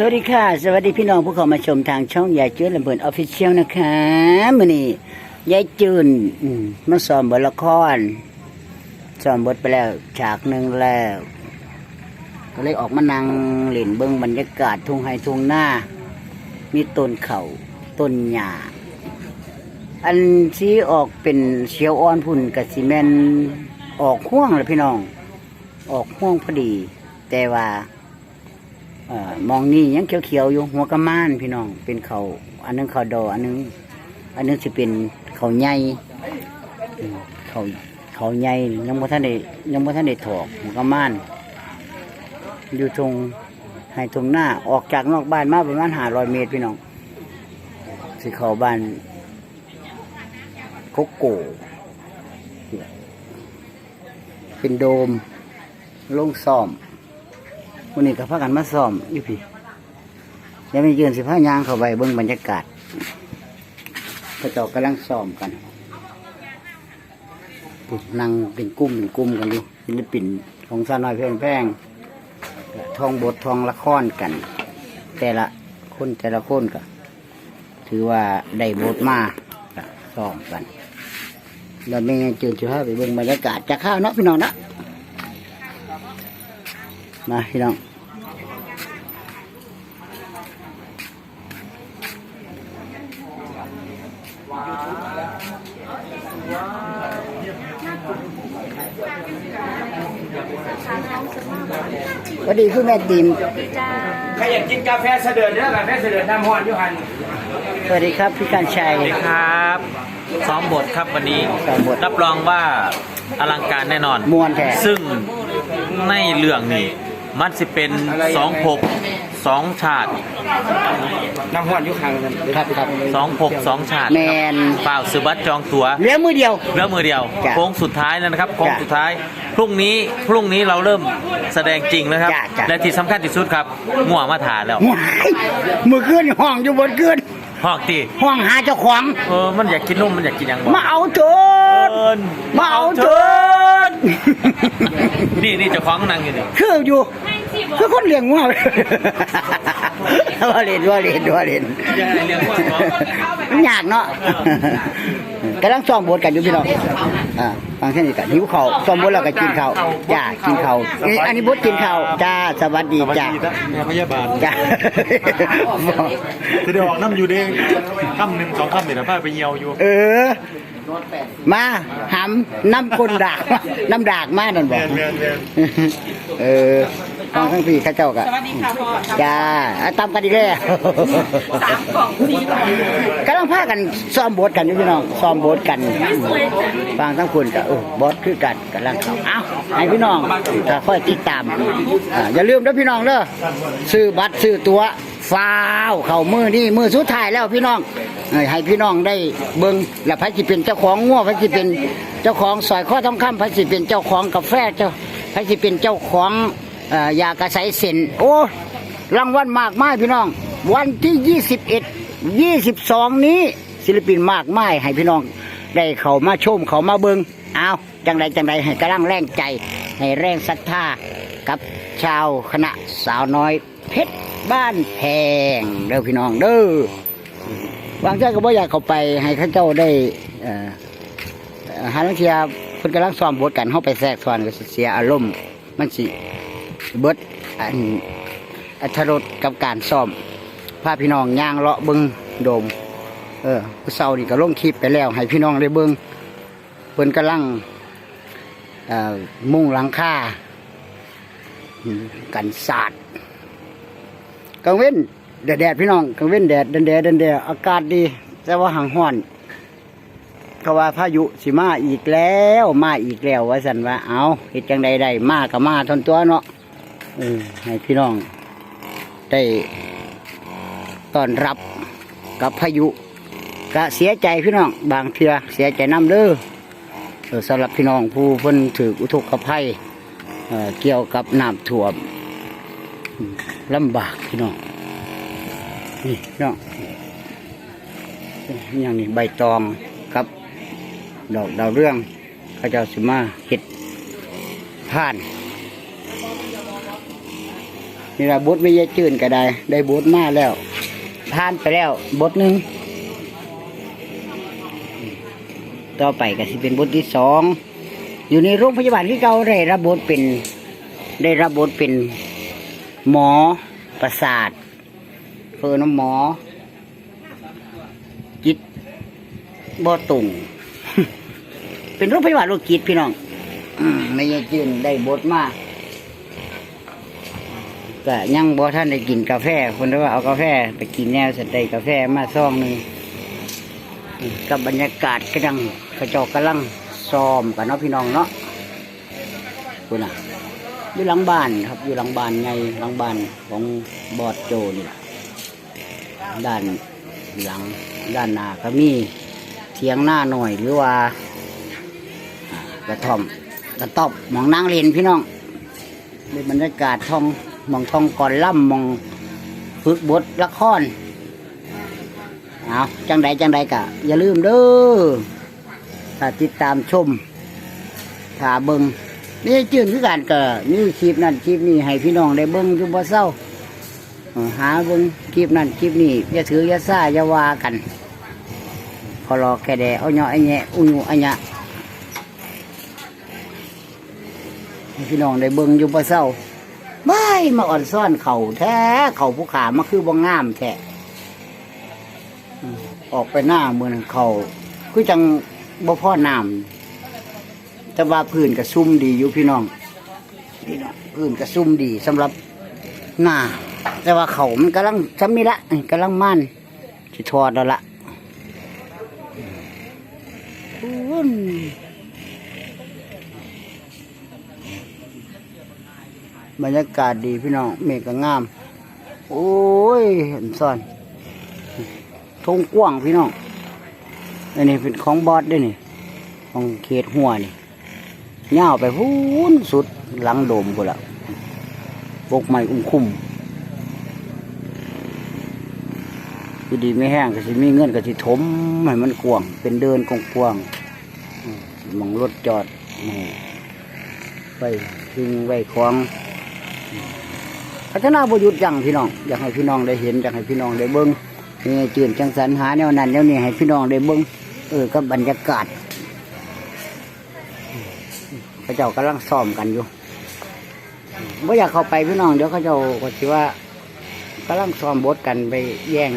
สวัสดีค่ะ สวัสดีพี่น้องผู้เข้ามาชมทางช่องยายจืดลำเพลินออฟฟิเชียลนะคะมื่อนี้ยายจืนมาซ้อมบทละครซ้อมบทไปแล้ว ฉากหนึ่งแล้ว ก็เลยออกมานั่งเล่นเบิ้งบรรยากาศทุ่งไฮทุ่งหน้า มีต้นเขาต้นหญ้าอันที่ออกเป็นเชียวอ่อนพุ่นกับซีเมนออกห่วงเลยพี่น้อง ออกห่วงพอดี แต่ว่า มองนี่ยังเขียวๆอยู่หัวกระม่านพี่น้อง เป็นเขาอันนึงเขาดออันนึงอันนึงจะเป็นเขาใหญ่เขาเขาใหญ่ยังบ่ทันได้ยังบ่ทันได้ถอกหัวกระม่าน อยู่ตรงให้ตรงหน้าออกจากนอกบ้านมาประมาณห้าร้อยเมตรพี่น้องสิเขาบ้านโกโก้เป็นโดมลงซ่อม วันนี้ก็พากันมาซ้อมอยู่พี่ยังไม่ยืนสิพายางเข้าไปเบิ่งบรรยากาศพระเจ้ากำลังซ้อมกันนั่งเป็นกลุ่มเป็นกลุ่มกันอยู่ศิลปินของสาน้อยเพื่อนแพงทองบททองละครกัน แต่ละคนแต่ละคนก็ถือว่าได้บทมาก็ซ้อมกันแล้วไม่งั้นจืนสิพาไปเบิ่งบรรยากาศจากข้าวเนาะพี่น้องนะมาพี่น้อง ดีคือแม่ดิมใครอยากกินกาแฟเสด็จเด้อกาแฟเสด็จน้ำห้อนอยู่หันสวัสดีครับพี่การชัย สวัสดีครับซ้อมบทครับวันนี้ซ้อมบท รับรองว่าอลังการแน่นอน ม่วนแท้ซึ่งในเรื่องนี้มันสิเป็นสองภพ สองชาติน้ำห้อนอยู่ข้างนั้นครับครับสองภพสองชาติแมนเปล่าซื้อบัตรจองตั๋วเหลือมือเดียวเรื่องมือเดียวจ้ะโค้งสุดท้ายแล้วนะครับโค้งจ้ะสุดท้ายพรุ่งนี้พรุ่งนี้เราเริ่มแสดงจริงแล้วครับจ้ะจ้ะและที่สำคัญที่สุดครับง่วงมาถ่ายแล้วหวายมือขึ้นห้องอยู่บนขึ้นหอกตีห้องหาเจ้าของเออมันอยากกินนมมันอยากกินหยังบ่มาเอาโจรเอิ้นมาเอาโจรนี่นี่เจ้าของนั่งอยู่นี่คืออยู่ คือคนเลี้ยงวัวว่าเล่นว่าเล่นว่าเล่นอย่าให้เลี้ยงวัวเนาะมันยากเนาะกำลังซ้อมบทกันอยู่พี่น้องอ่าฟังแค่นี้กันหิวข้าวซ้อมบทแล้วก็กินข้าวจ้ากินข้าวเอ้ยอันนี้บทกินข้าวจ้าสวัสดีจ้าแม่พยาบาลจ้าจะได้ออกน้ำอยู่เด้ค่ำหนึ่งสองค่ำเดี๋ยวพาไปเยียวอยู่ เออมาหำน้ำกลดากน้ำดากมานั่นบแมอกนแมนแมนเออ ฟังทั้งพี่ข้าเจ้ากะสวัสดีค่ะพ่อจ้าอะตามกันดีเลยสามกล่องสี่กำลังพากันซ้อมบทกันอยู่พี่น้องซ้อมบทกันฟังทั้งคุณกะเออบทคือกันกำลังเข้าเอ้าให้พี่น้องถ้าค่อยติดตามอ่าอย่าลืมนะพี่น้องเด้อซื้อบัตรซื้อตั๋วฟ้าวเข้ามือนี่มือสุดท้ายแล้วพี่น้องเอ้ยให้พี่น้องได้เบิ่งและพระสิเป็นเจ้าของงัวพระสิเป็นเจ้าของสอยข้อทองคำพระสิเป็นเจ้าของกาแฟเจ้าพระสิเป็นเจ้าของเอยากระใสเส้นโอ้รางวัลมากมายพี่น้อง วันที่21 22นี้ศิลปินมากมายให้พี่น้อง ได้เขามาชมเขามาเบิงเอาจังใดจังใดให้กระลังแรงใจ ให้แรงศรัทธากับชาวคณะสาวน้อยเพชรบ้านแพงเด้อพี่น้องเด้อบางเจ้าก็บ่อยากเข้าไปให้ข้าเจ้าได้เอ่อเอ่อหาลังเทียเพิ่นกำลังซ้อมบทกันเข้าไปแทรกซ้อนก็เสียอารมณ์มันสิ เบิดอันอัธรสกับการซ้อมพาพี่น้องย่างเลาะเบิงโดม เออผู้เศร้านี่ก็ลงคลิปไปแล้ว ให้พี่น้องได้เบิ่งเพิ่นกำลังมุ่งหลังคากันศาสตร์กลางเว้นแดดแดดพี่น้องกลางเว้นแดดแดดแดดแดดแดดอากาศดี แต่ว่าห่างห้อนเขาว่าพายุสิมาอีกแล้ว มาอีกแล้วว่าสันว่าเอาเหตุจังใดใดมาก็มาทนตัวเนาะ ให้พี่น้อง ได้ต้อนรับกับพายุก็เสียใจพี่น้อง บางเทือเสียใจน้ำเด้อสำหรับพี่น้องผู้เพิ่นถืออุทกภัยเเกี่ยวกับน้ำท่วมลำบากพี่น้องนี่พี่น้องอย่างนี้ใบตองกับดอกดาวเรื่องเขาเจ้าสิมาเห็ดผ่าน นี่ละบทไม่ยายจืนก็ได้ ได้บทมาแล้วทานไปแล้วบทหนึ่งต่อไปก็สิเป็นบทที่สองอยู่ในโรงพยาบาลที่เขาได้รับบทเป็น ได้รับบทเป็น หมอประสาทเฟิร์นหมอจิตบ่ตุงเป็นโรงพยาบาลโรคจิตพี่น้องอมไม่ยจืนได้บทมาก ยังบ่ท่านได้กินกาแฟคนได้ว่าเอากาแฟ ไปกินแนวสได้กาแฟมาซองหนึ่งกับบรรยากาศกำลังกระจอกกำลังซ้อมกันเนาะพี่น้องเนาะคุณน่ะอยู่หลังบ้านครับอยู่หลังบ้านไงหลังบ้านของบอดโจนี่ล่ะด้านหลังด้านหน้าก็มีเทียงหน้าหน่อยหรือว่ากระท่อมกระตอบมองนางเรียนพี่น้องเป็นบรรยากาศท่อง มองทองก่อนล่ำมองฝึกบทละครเอาจังใดจังใดกะ อย่าลืมเด้อถ้าติดตามชมถ้าเบิงนี่จื่นคือการก็นี่คลิปนั่นคลิปนี้ให้พี่น้องได้เบิ้งอยู่บ่เศร้าหาเบิ้งคลิปนั่นคลิปนี้อย่าถืออย่าซ่าอย่าว่ากันพอรอแค่แดเอาเนาะไอ้แงะอุ้ยอันยะให้พี่น้องได้เบิ้งอยู่บ่เศร้า ม่มาอ่อนซ่อนเขาแท้ เขาผู้ขามาคือบ่งามแท้ออกไปหน้าเหมือนเขาคือจังบ่พ่อน้ำแต่ว่าพื้นกระซุ่มดีอยู่พี่น้องพี่น้องพื้นกระซุ่มดีสำหรับหน้าแต่ว่าเขามันกำลังจำนี่ละกำลังมั่นสิทอดแล้วละอุ้นบ รรยากาศดีพี่น้องเมฆก็งาม โอ้ยเห็นซ่อนทงกว้างพี่น้องอันนี้เป็นของบอสด้วยนี่ ของเขตหัวนี่ย่าไปพูนสุดหลังโดมกูละบกไม้อุ้มคุ้มคือดีไม่แห้งก็สิมีเงินก็สิถมให้มันกว้าง เป็นเดินกว้างมหมองรถจอดไว้ทิ้งไว้คลอง พัฒนาบหยุดยั้งพี่น้อง อยากให้พี่น้องได้เห็นอยากให้พี่น้องได้เบิ้งนี่จืนจังสรรหาแนวนั้นแนวนี้ให้พี่น้องได้เบิ้งเออกับบรรยากาศเขาเจ้ากำลังซ้อมกันอยู่ไม่อยากเข้าไปพี่น้องเดี๋ยวเขาเจ้าก็คิดว่ากำลังซ้อมบทกันไปแย่ง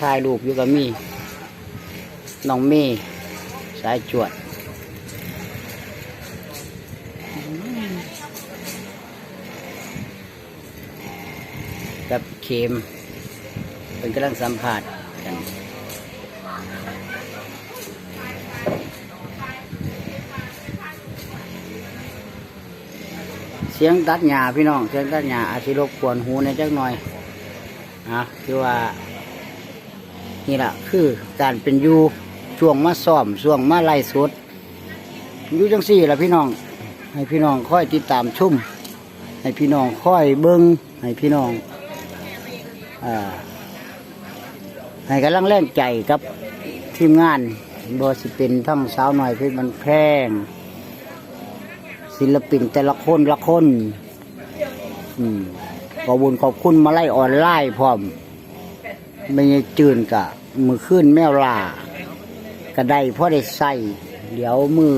ถ่ายรูปอยู่กับมีน้องเมย์สายจวดกับ เข็มเป็นกำลังสัมผัสกันเสียงตัดหญ้าพี่น้องเสียงตัดหญ้าอาจจะรบกวนหูในจักหน่อยนะคือว่า นี่แหละคือการเป็นอยู่ช่วงมาซ้อมช่วงมาไล่สดอยู่จังสี่ละพี่น้อง ให้พี่น้องค่อยติดตามชุ่ม ให้พี่น้องค่อยเบิ้งให้พี่น้อง ให้กำลังแรงใจกับทีมงานบอสิเป็นทั้งสาวหน่อยพชรมันแพงศิลปินแต่ละคนละคนอขอบุญขอบคุณมาไล่ออนไลน์พร้อมไม่ใช่จืนกะ มือขึ้นแมวลากระไดพ่อได้ใส่เดี๋ยวมือ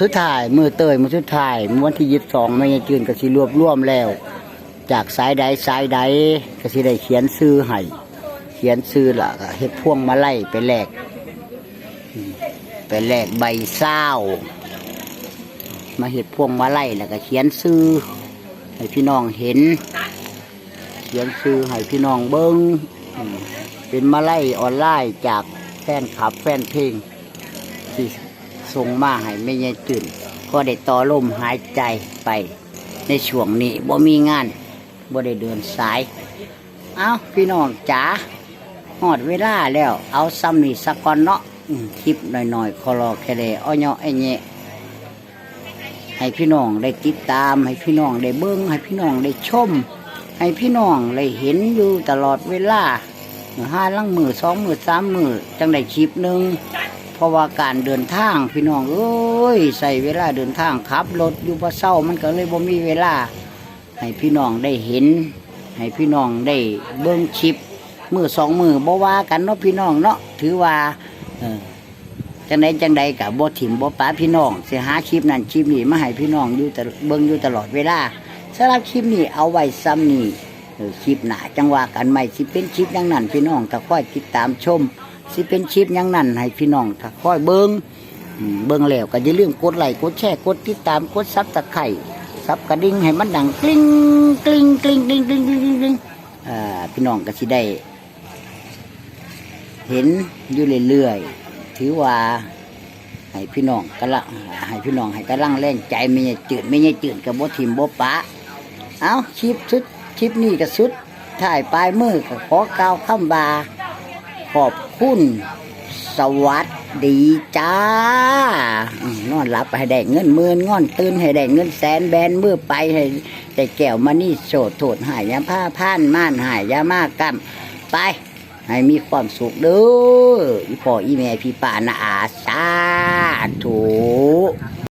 สุดท้ายมือเตยมือสุดท้ายมือวันที่ยี่สิบสองไม่ใช่จืนกะสิรวบรวมแล้ว จากสายใดสายใดกะสิได้เขียนซื้อให้เขียนซื้อละก็เฮ็ดพ่วงมาไล่ไปแลกไปแลกใบเศร้ามาเห็ดพ่วงมาไล่แล้วก็เขียนซื้อให้พี่น้องเห็น เขียนซื้อให้พี่น้องเบิ้งเป็นมาไล่ออนไลน์จากแฟนคลับแฟนเพลงที่ส่งมาให้ไม่ยายตื่น ก็ได้ต่อลมหายใจไปในช่วงนี้บ่มีงาน บ่ได้เดินสาย เอาพี่น้องจ๋าหอดเวลาแล้ว เอาซ้ำนี่สักก่อนเนาะคลิปหน่อยๆ คอรอแค่เดอ้อยเนาะไอเนี้ยให้พี่น้องได้ติดตาม ให้พี่น้องได้เบิ้งให้พี่น้องได้ชม ให้พี่น้องได้เห็นอยู่ตลอดเวลาห้าลังมือสองมือสามมือจังได้คลิปหนึ่งเพราะว่าการเดินทางพี่น้องเอ้ยใส่เวลาเดินทางขับรถอยู่พระเศร้ามันก็เลยบ่มีเวลา ให้พี่น้องได้เห็น ให้พี่น้องได้เบิ่งคลิปมือสองมือบ่ว่ากันเนาะพี่น้องเนาะถือว่าเออจังใดจังใดกับบ่ถิ่มบ่ป้าพี่น้องเสิหาคลิปนั้นคลิปนี้มาให้พี่น้องอยู่แต่เบิ่งอยู่ตลอดเวลาสำหรับคลิปนี้เอาไว้ซ้ำนี้เออคลิปหน้าจังว่ากันใหม่สิเป็นคลิปยังนั้นพี่น้องถ้าค่อยติดตามชมสิเป็นคลิปยังนั้นให้พี่น้องถ้าค่อยเบิ่งเบิ่งแล้วก็อย่าลืมกดไลค์กดแชร์กดติดตามกดซับตะไคร่ สับกระดิ่งให้มันดังกลิ้งกลิ้งกลิ้งกลิ้งกลิ้งกลิ้งกลิ้งกริ้งพี่น้องก็สิได้ เห็นอยู่เรื่อยๆถือว่าให้พี่น้องกระลังให้พี่น้องให้กระลังแรงใจไม่เนี่ยจืดไม่เนี่ยจืดกับบ่ทีมบ่ปะเอาคลิปสุดคลิปนี้ก็สุดถ่ายปลายมือก็ขอกล่าวคำบาขอบคุณสวัสดี ดีจ้านอนหลับให้ได้เงินหมื่นงอนตื่นให้ได้เงินแสนแบนมือไปให้แต่แก้วมานี่โสดโถดหายยาผ้าผ่านม่านหายยามากกำไป ให้มีความสุขเด้ออีพ่ออีแม่พี่ป้านาอาสาถู